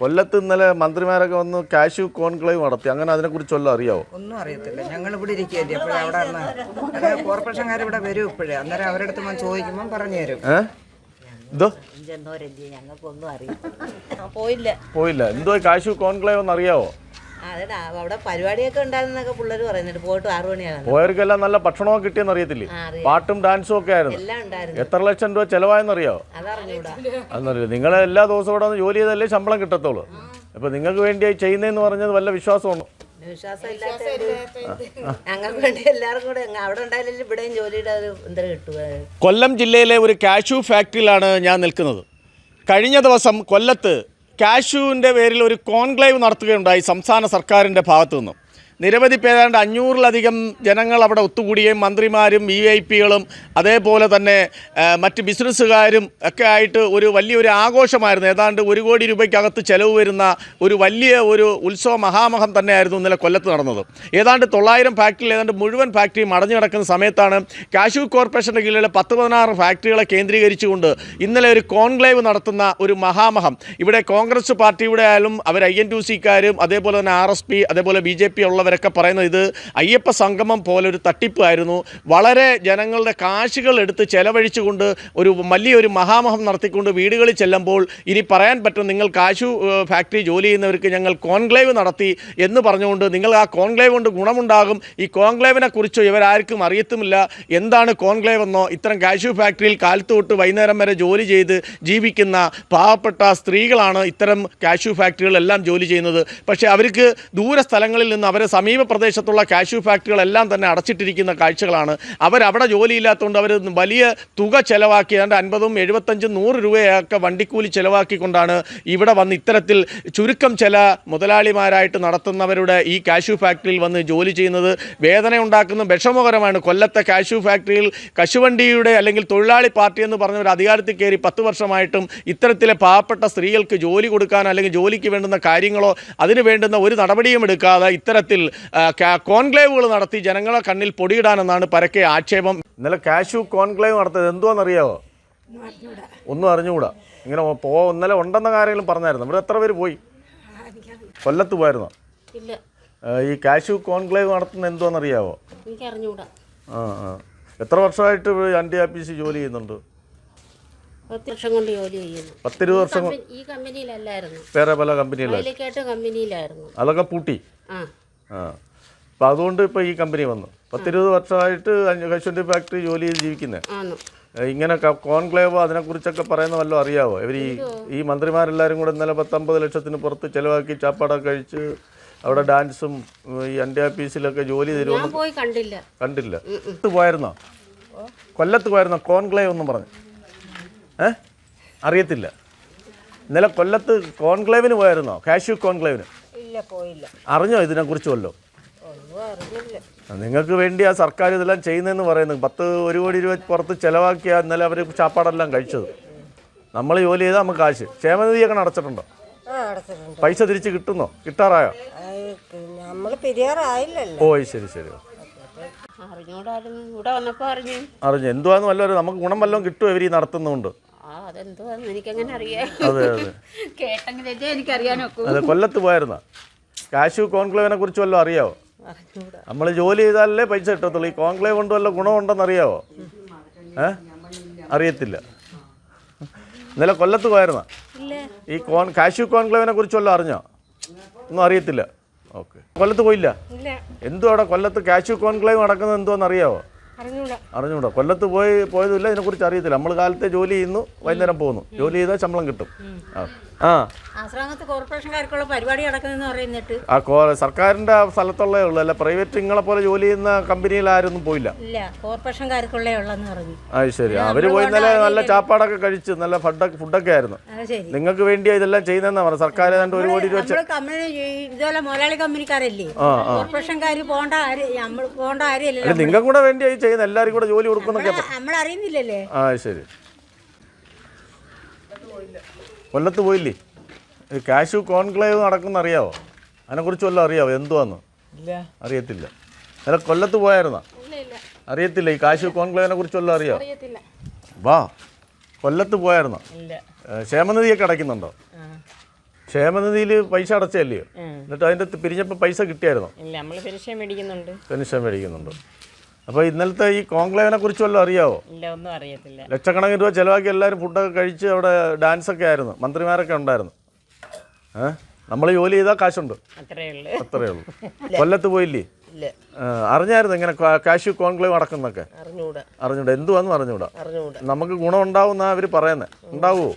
കൊല്ലത്ത് ഇന്നലെ മന്ത്രിമാരൊക്കെ വന്ന് കാശു കോൺക്ലേവ് നടത്തി. അങ്ങനെ അതിനെക്കുറിച്ച് വല്ലതും അറിയാവോ? ഒന്നും അറിയത്തില്ല. ഞങ്ങൾ ഇവിടെ ഇരിക്കുകയല്ലേ. എപ്പോഴും അവിടെ അതായത് കോർപ്പറേഷൻകാർ ഇവിടെ വരും ഇപ്പോഴേ. അന്നേരം അവരുടെ അടുത്ത് ഞാൻ ചോദിക്കുമ്പോൾ പറഞ്ഞു തരും. ഏഹ് എന്തോ ഞങ്ങൾക്കൊന്നും അറിയില്ല പോയില്ല. പോയില്ല. എന്തോ കാശു കോൺക്ലേവ് എന്ന് അറിയാവോ അതെടാ അവിടെ പരിപാടിയൊക്കെ ഉണ്ടായിരുന്നൊക്കെ പിള്ളേർ പറയുന്നുണ്ട്. പോയിട്ട് ആറു മണിയാണ് പോയവർക്കെല്ലാം നല്ല ഭക്ഷണമൊക്കെ കിട്ടിയെന്ന് അറിയത്തില്ലേ? പാട്ടും ഡാൻസും ഒക്കെ ആയിരുന്നു. എല്ലാം ഉണ്ടായിരുന്നു. എത്ര ലക്ഷം രൂപ ചെലവായെന്നറിയോ? അതറിഞ്ഞൂടാ. അതെന്നറിയോ? നിങ്ങൾ എല്ലാ ദിവസവും ഇവിടെ വന്ന് ജോലി ചെയ്തല്ലേ ശമ്പളം കിട്ടത്തുള്ളൂ. അപ്പൊ നിങ്ങൾക്ക് വേണ്ടി ചെയ്യുന്നതെന്ന് പറഞ്ഞത് വല്ല വിശ്വാസമുണ്ടോ വിശ്വാസം ഇല്ലാത്ത ഞങ്ങൾക്ക് വേണ്ടി എല്ലാവർക്കും കൂടെ അങ്ങ് അവിടെ ഉണ്ടായാലും ഇവിടെയും ജോലിയുടെ ഒരു എന്തൊരു കിട്ടുക. കൊല്ലം ജില്ലയിലെ ഒരു കാഷ്യൂ ഫാക്ടറിയിലാണ് ഞാൻ നിൽക്കുന്നത്. കഴിഞ്ഞ ദിവസം കൊല്ലത്ത് കാഷ്യൂവിന്റെ പേരിൽ ഒരു കോൺക്ലേവ് നടത്തുകയുണ്ടായി സംസ്ഥാന സർക്കാരിന്റെ ഭാഗത്തു നിന്നും നിരവധി പേരാണ്ട് അഞ്ഞൂറിലധികം ജനങ്ങൾ അവിടെ ഒത്തുകൂടിയും മന്ത്രിമാരും വി ഐ പികളും അതേപോലെ തന്നെ മറ്റ് ബിസിനസ്സുകാരും ഒക്കെ ആയിട്ട് ഒരു വലിയൊരു ആഘോഷമായിരുന്നു. ഏതാണ്ട് ഒരു കോടി രൂപയ്ക്കകത്ത് ചെലവ് വരുന്ന ഒരു വലിയ ഒരു ഉത്സവ മഹാമഹം തന്നെയായിരുന്നു ഇന്നലെ കൊല്ലത്ത് നടന്നത്. ഏതാണ്ട് തൊള്ളായിരം ഫാക്ടറിയിൽ ഏതാണ്ട് മുഴുവൻ ഫാക്ടറിയും അടഞ്ഞു കിടക്കുന്ന സമയത്താണ് കാശു കോർപ്പറേഷന്റെ കീഴിലെ പത്ത് പതിനാറ് ഫാക്ടറികളെ കേന്ദ്രീകരിച്ചുകൊണ്ട് ഇന്നലെ ഒരു കോൺക്ലേവ് നടത്തുന്ന ഒരു മഹാമഹം. ഇവിടെ കോൺഗ്രസ് പാർട്ടിയുടെ ആയാലും അവർ ഐ എൻ ടു സിക്കാരും അതേപോലെ തന്നെ ആർ എസ് പി അതേപോലെ ബി ജെ പി ഉള്ളവരൊക്കെ പറയുന്നത് ഇത് അയ്യപ്പ സംഗമം പോലെ ഒരു തട്ടിപ്പായിരുന്നു വളരെ ജനങ്ങളുടെ കാശുകൾ എടുത്ത് ചെലവഴിച്ചുകൊണ്ട് ഒരു വലിയൊരു മഹാമഹം നടത്തിക്കൊണ്ട് വീടുകളിൽ ചെല്ലുമ്പോൾ ഇനി പറയാൻ പറ്റും നിങ്ങൾ കാശു ഫാക്ടറി ജോലി ചെയ്യുന്നവർക്ക് ഞങ്ങൾ കോൺക്ലേവ് നടത്തി എന്ന് പറഞ്ഞുകൊണ്ട് നിങ്ങൾ ആ കോൺക്ലേവ് കൊണ്ട് ഗുണമുണ്ടാകും. ഈ കോൺക്ലേവിനെ കുറിച്ച് ഇവരാർക്കും അറിയത്തുമില്ല. എന്താണ് കോൺക്ലേവ് എന്നോ ഇത്തരം കാശു ഫാക്ടറിയിൽ കാലത്ത് തൊട്ട് വൈകുന്നേരം വരെ ജോലി ചെയ്ത് ജീവിക്കുന്ന പാവപ്പെട്ട സ്ത്രീകളാണ് ഇത്തരം കാശു ഫാക്ടറികളെല്ലാം ജോലി ചെയ്യുന്നത്. പക്ഷേ അവർക്ക് ദൂര സ്ഥലങ്ങളിൽ നിന്ന് അവരെ സമീപ പ്രദേശത്തുള്ള കാഷ്യൂ ഫാക്ടറികളെല്ലാം തന്നെ അടച്ചിട്ടിരിക്കുന്ന കാഴ്ചകളാണ്. അവരവിടെ ജോലിയില്ലാത്തതുകൊണ്ട് അവർ വലിയ തുക ചെലവാക്കി ഏതാണ്ട് അൻപതും എഴുപത്തഞ്ചും നൂറ് രൂപയൊക്കെ വണ്ടിക്കൂലി ചെലവാക്കിക്കൊണ്ടാണ് ഇവിടെ വന്ന് ഇത്തരത്തിൽ ചുരുക്കം ചില മുതലാളിമാരായിട്ട് നടത്തുന്നവരുടെ ഈ കാഷ്യൂ ഫാക്ടറിയിൽ വന്ന് ജോലി ചെയ്യുന്നത്. വേദന ഉണ്ടാക്കുന്ന വിഷമകരമാണ്. കൊല്ലത്തെ കാഷ്യൂ ഫാക്ടറിയിൽ കശുവണ്ടിയുടെ അല്ലെങ്കിൽ തൊഴിലാളി പാർട്ടി എന്ന് പറഞ്ഞ ഒരു അധികാരത്തിൽ കയറി പത്ത് വർഷമായിട്ടും ഇത്തരത്തിലെ പാവപ്പെട്ട സ്ത്രീകൾക്ക് ജോലി കൊടുക്കാൻ അല്ലെങ്കിൽ ജോലിക്ക് വേണ്ടുന്ന കാര്യങ്ങളോ അതിന് വേണ്ടുന്ന ഒരു നടപടിയും എടുക്കാതെ ഇത്തരത്തിൽ കോൺക്ലേവുകൾ നടത്തി ജനങ്ങളെ കണ്ണിൽ പൊടിയിടാനെന്നാണ് പരക്കെ ആക്ഷേപം. ഇന്നലെ കാശു കോൺക്ലേവ് നടത്തിയത് എന്തുവാണെന്നറിയാവോ ഒന്നും അറിഞ്ഞുകൂടാ. ഇങ്ങനെ പോ ഇന്നലെ ഉണ്ടെന്ന കാര്യങ്ങളും പറഞ്ഞായിരുന്നു. ഇവിടെ എത്ര പേര് പോയി? കൊല്ലത്ത് പോയിരുന്നോ ഇല്ല. ഈ കാശു കോൺക്ലേവ് നടത്തുന്ന എന്തുവാണെന്നറിയാവോ ആ ആ. എത്ര വർഷമായിട്ട് അണ്ടി ആപ്പീസ് ജോലി ചെയ്യുന്നുണ്ട്? പത്ത് വർഷം കൊണ്ട് ജോലി ചെയ്യുന്നു. പത്തിരുപത് വർഷം ഈ കമ്പനിയിലല്ലായിരുന്നു. വേറെ പല കമ്പനിയിലായിരുന്നു കമ്പനിയിലായിരുന്നു. അതൊക്കെ പൂട്ടി. ആ. ആ. അപ്പം അതുകൊണ്ട് ഇപ്പോൾ ഈ കമ്പനി വന്നു. പത്തിരുപത് വർഷമായിട്ട് കശുവണ്ടി ഫാക്ടറി ജോലി ചെയ്ത് ജീവിക്കുന്നത് ഇങ്ങനെ കോൺക്ലേവോ അതിനെ അതിനെക്കുറിച്ചൊക്കെ പറയുന്ന വല്ലതും അറിയാവോ? ഇവർ ഈ ഈ മന്ത്രിമാരെല്ലാവരും കൂടെ ഇന്നലെ പത്തമ്പത് ലക്ഷത്തിന് പുറത്ത് ചിലവാക്കി ചാപ്പാടൊക്കെ കഴിച്ച് അവിടെ ഡാൻസും ഈ അണ്ടി ഓഫീസിലൊക്കെ ജോലി തരുമെന്ന് കണ്ടില്ല. കണ്ടില്ല. കൊല്ലത്ത് പോയിരുന്നോ? കൊല്ലത്ത് പോയിരുന്നോ? കോൺക്ലേവ് ഒന്നും പറഞ്ഞു. ഏ? അറിയത്തില്ല. ഇന്നലെ കൊല്ലത്ത് കോൺക്ലേവിന് പോയിരുന്നോ? കാഷ്യൂ കോൺക്ലേവിന്. അറിഞ്ഞോ ഇതിനെക്കുറിച്ച് വല്ലോ? അറിഞ്ഞില്ല. നിങ്ങൾക്ക് വേണ്ടി ആ സർക്കാർ ഇതെല്ലാം ചെയ്യുന്നതെന്ന് പറയുന്നു. പത്ത് ഒരു കോടി രൂപ പുറത്ത് ചിലവാക്കിയ ഇന്നലെ അവർ ചാപ്പാടെല്ലാം കഴിച്ചത്. നമ്മൾ ജോലി ചെയ്താൽ നമുക്ക് കാശ്. ക്ഷേമനിധിയൊക്കെ അടച്ചിട്ടുണ്ടോ? പൈസ തിരിച്ച് കിട്ടുന്നോ? കിട്ടാറായോ? ഓ ശരി ശരി. അറിഞ്ഞു. അറിഞ്ഞു. എന്തുവാന്ന് വല്ലവരും നമുക്ക് ഗുണം വല്ലതും കിട്ടുമോ ഇവർ ഈ നടത്തുന്നതുകൊണ്ട്? എനിക്കങ്ങനെ അറിയാം അതെ അതെ. കേട്ടെങ്കിൽ എനിക്കറിയാനൊക്കെ അതെ കൊല്ലത്ത് പോയിരുന്ന കാശു കോൺക്ലേവിനെ കുറിച്ച് വല്ലതും അറിയാവോ നമ്മൾ ജോലി ചെയ്താലല്ലേ പൈസ കിട്ടത്തുള്ളൂ. ഈ കോൺക്ലേവ് കൊണ്ട് വല്ല ഗുണമുണ്ടെന്ന് അറിയാവോ? ഏ? അറിയത്തില്ല. ഇന്നലെ കൊല്ലത്ത് പോയിരുന്ന ഈ കോൺ കാശു കോൺക്ലേവിനെ കുറിച്ച് വല്ലതും അറിഞ്ഞോ? ഒന്നും അറിയത്തില്ല. ഓക്കെ. കൊല്ലത്ത് പോയില്ല? ഇല്ല. എന്തുവാ അവിടെ കൊല്ലത്ത് കാശു കോൺക്ലേവ് നടക്കുന്നത് എന്തുവാന്ന് അറിയാവോ? അറിഞ്ഞൂടാ. കൊല്ലത്ത് പോയി പോയതുമില്ല. ഇതിനെക്കുറിച്ച് അറിയത്തില്ല. നമ്മൾ കാലത്തെ ജോലി ചെയ്യുന്നു വൈകുന്നേരം പോകുന്നു. ജോലി ചെയ്താൽ ശമ്പളം കിട്ടും. ആ. ആ. കോർപ്പറേഷൻകാർക്കുള്ള പരിപാടി പറയുന്നിട്ട്. ആ കോ സർക്കാരിന്റെ സ്ഥലത്തുള്ളേ ഉള്ളൂ. അല്ല പ്രൈവറ്റ് നിങ്ങളെ പോലെ ജോലി ചെയ്യുന്ന കമ്പനിയിൽ ആരൊന്നും പോയില്ല. ഇല്ല കോർപ്പറേഷൻകാർക്കുള്ളേ ഉള്ളെന്ന് പറഞ്ഞു. അത് ശരി. അവർ പോയി ഇന്നലെ നല്ല ചാപ്പാടൊക്കെ കഴിച്ച് നല്ല ഫുഡൊക്കെ ഫുഡൊക്കെ ആയിരുന്നു. അത് ശരി. നിങ്ങൾക്ക് വേണ്ടി ഇതെല്ലാം ചെയ്യുന്നതെന്നാ പറഞ്ഞു സർക്കാർ ഏതാണ്ട് ഒരു കോടി രൂപ ചെ- നമ്മൾ കമ്പനി ഇതുപോലെ മുതലാളി കമ്പനിക്കാരല്ലേ? കോർപ്പറേഷൻകാർ പോണ്ട ആര് നമ്മൾ പോണ്ട അല്ല നിങ്ങൾക്ക് കൂടെ വേണ്ടി ഈ ചെയ്യുന്ന എല്ലാവരും കൂടെ ജോലി കൊടുക്കുന്നൊക്കെ നമ്മൾ അറിയുന്നില്ലല്ലേ ആ ശരി. കൊല്ലത്ത് പോയില്ലേ? കാശു കോൺക്ലേവ് നടക്കുന്ന അറിയാവോ അതിനെക്കുറിച്ച് വല്ലതും അറിയാവോ? എന്തുവാന്ന്? ഇല്ല. അറിയത്തില്ല. അല്ല കൊല്ലത്ത് പോയായിരുന്നാ? അറിയത്തില്ല ഈ കാശു കോൺക്ലേവിനെ കുറിച്ച് വല്ലതും അറിയാവോ? വാ കൊല്ലത്ത് പോയായിരുന്നോ? ക്ഷേമനിധിയൊക്കെ അടയ്ക്കുന്നുണ്ടോ? ക്ഷേമനിധിയിൽ പൈസ അടച്ചല്ലയോ എന്നിട്ട് അതിന്റെ പിരിഞ്ഞപ്പോൾ പൈസ കിട്ടിയായിരുന്നോ? പെൻഷൻ മേടിക്കുന്നുണ്ട്. അപ്പോൾ ഇന്നലത്തെ ഈ കോൺക്ലേവിനെ കുറിച്ച് വല്ലതും അറിയാവോ? ഇല്ല ഒന്നും അറിയത്തില്ല. ലക്ഷക്കണക്കിന് രൂപ ചിലവാക്കി എല്ലാവരും ഫുഡൊക്കെ കഴിച്ച് അവിടെ ഡാൻസ് ഒക്കെ ആയിരുന്നു. മന്ത്രിമാരൊക്കെ ഉണ്ടായിരുന്നു. ഏ? നമ്മൾ ജോലി ചെയ്താൽ കാശുണ്ട്. അത്രേ ഉള്ളു. കൊല്ലത്ത് പോയില്ലേ? ഇല്ല. അറിഞ്ഞായിരുന്നു ഇങ്ങനെ കാശു കോൺക്ലേവ് നടക്കുന്നൊക്കെ അറിഞ്ഞൂടാ. അറിഞ്ഞൂടാ. എന്തുവാന്ന് അറിഞ്ഞൂടാ? അറിഞ്ഞൂടാ. നമുക്ക് ഗുണം ഉണ്ടാവും എന്നാ അവർ പറയുന്നത് ഉണ്ടാവുമോ